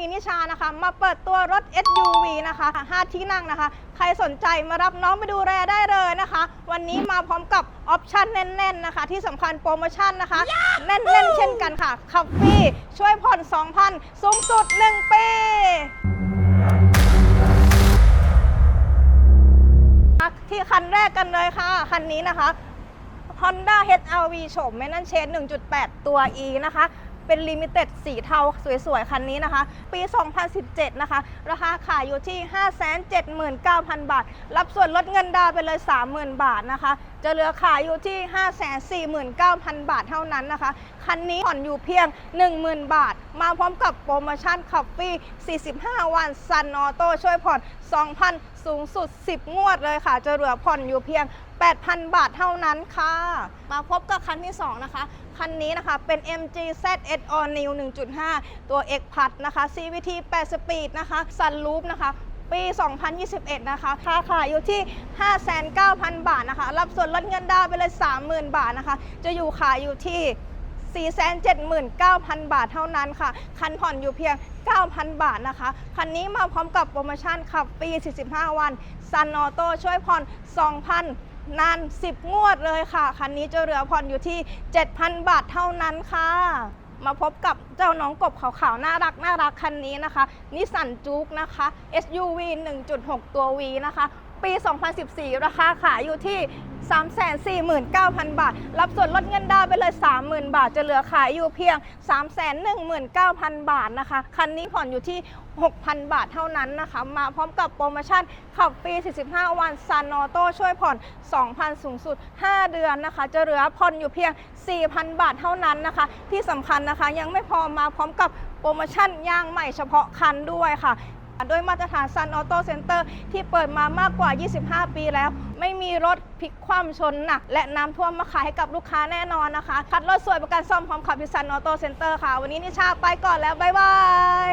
นี้นิชานะคะ มาเปิดตัวรถ SUV นะคะ5ที่นั่งนะคะ ใครสนใจมารับน้องไปดูแลได้เลยนะคะ วันนี้มาพร้อมกับออปชั่นแน่นๆนะคะ ที่สำคัญโปรโมชั่นนะคะ แน่นๆ เช่นกันค่ะขับฟรีช่วยผ่อน 2,000 สูงสุด 1 ปีที่คันแรกกันเลยค่ะ คันนี้นะคะ Honda HR-V โฉมแมนนันเชน1.8 ตัว E นะคะ เป็นลิมิเต็ดสีเทาสวยๆ คันนี้นะคะ ปี 2017 นะคะ ราคาขายอยู่ที่ 579,000 บาท รับส่วนลดเงินดาวน์ไปเลย 30,000 บาทนะคะ จะเหลือขายอยู่ที่ 549,000 บาทเท่านั้นนะคะ คันนี้ผ่อนอยู่เพียง 10,000 บาท มาพร้อมกับโปรโมชั่นขับฟรี45 วันซันออโต้ช่วยผ่อน 2,000 สูงสุด 10 งวดเลยค่ะ จะเหลือผ่อนอยู่เพียง 8,000 บาทเท่านั้นค่ะ มาพบกับคันที่ 2 นะคะ คันนี้นะคะเป็น MG ZS All New 1.5 ตัว X Plus นะคะ CVT 8 Speed นะคะ Sunroof นะคะปี 2021 นะคะ ค่าขายอยู่ที่ 5,900 บาทนะคะ รับส่วนลดเงินดาวน์ไปเลย 30,000 บาทนะคะ จะอยู่ขายอยู่ที่ 479,000 บาทเท่านั้นค่ะ คันผ่อนอยู่เพียง 9,000 บาทนะคะ คันนี้มาพร้อมกับโปรโมชั่นขับฟรี 45 วัน ซันออโต้ช่วยผ่อน 2,000 นาน 10 งวดเลยค่ะ คันนี้จะเหลือผ่อนอยู่ที่ 7,000 บาทเท่านั้นค่ะ มาพบกับเจ้าน้องกบขาวๆ น่ารักน่ารักคันนี้นะคะนิสสันจูกนะคะ SUV 1.6 ตัว V นะคะ ปี 2014 ราคาขายอยู่ที่ 349,000 บาท รับส่วนลดเงินดาวไปเลย 30,000 บาท จะเหลือขายอยู่เพียง 319,000 บาทนะคะ คันนี้ผ่อนอยู่ที่ 6,000 บาทเท่านั้นนะคะ มาพร้อมกับโปรโมชั่นขับฟรี 45 วันซันออโต้ช่วยผ่อน 2,000 สูงสุด 5 เดือนนะคะ จะเหลือผ่อนอยู่เพียง 4,000 บาทเท่านั้นนะคะ ที่สำคัญนะคะยังไม่พอมาพร้อมกับโปรโมชั่นยางใหม่เฉพาะคันด้วยค่ะ ด้วยมาตรฐานซันออโต้เซ็นเตอร์ที่เปิดมามากกว่า 25 ปีแล้ว ไม่มีรถพลิกคว่ำชนหนัก และน้ำท่วมมาขายให้กับลูกค้าแน่นอนนะคะ คัดรถสวยประกันซ่อมพร้อมขับที่ Sun Auto Center ค่ะ วันนี้นิชาไปก่อนแล้ว บ๊ายบาย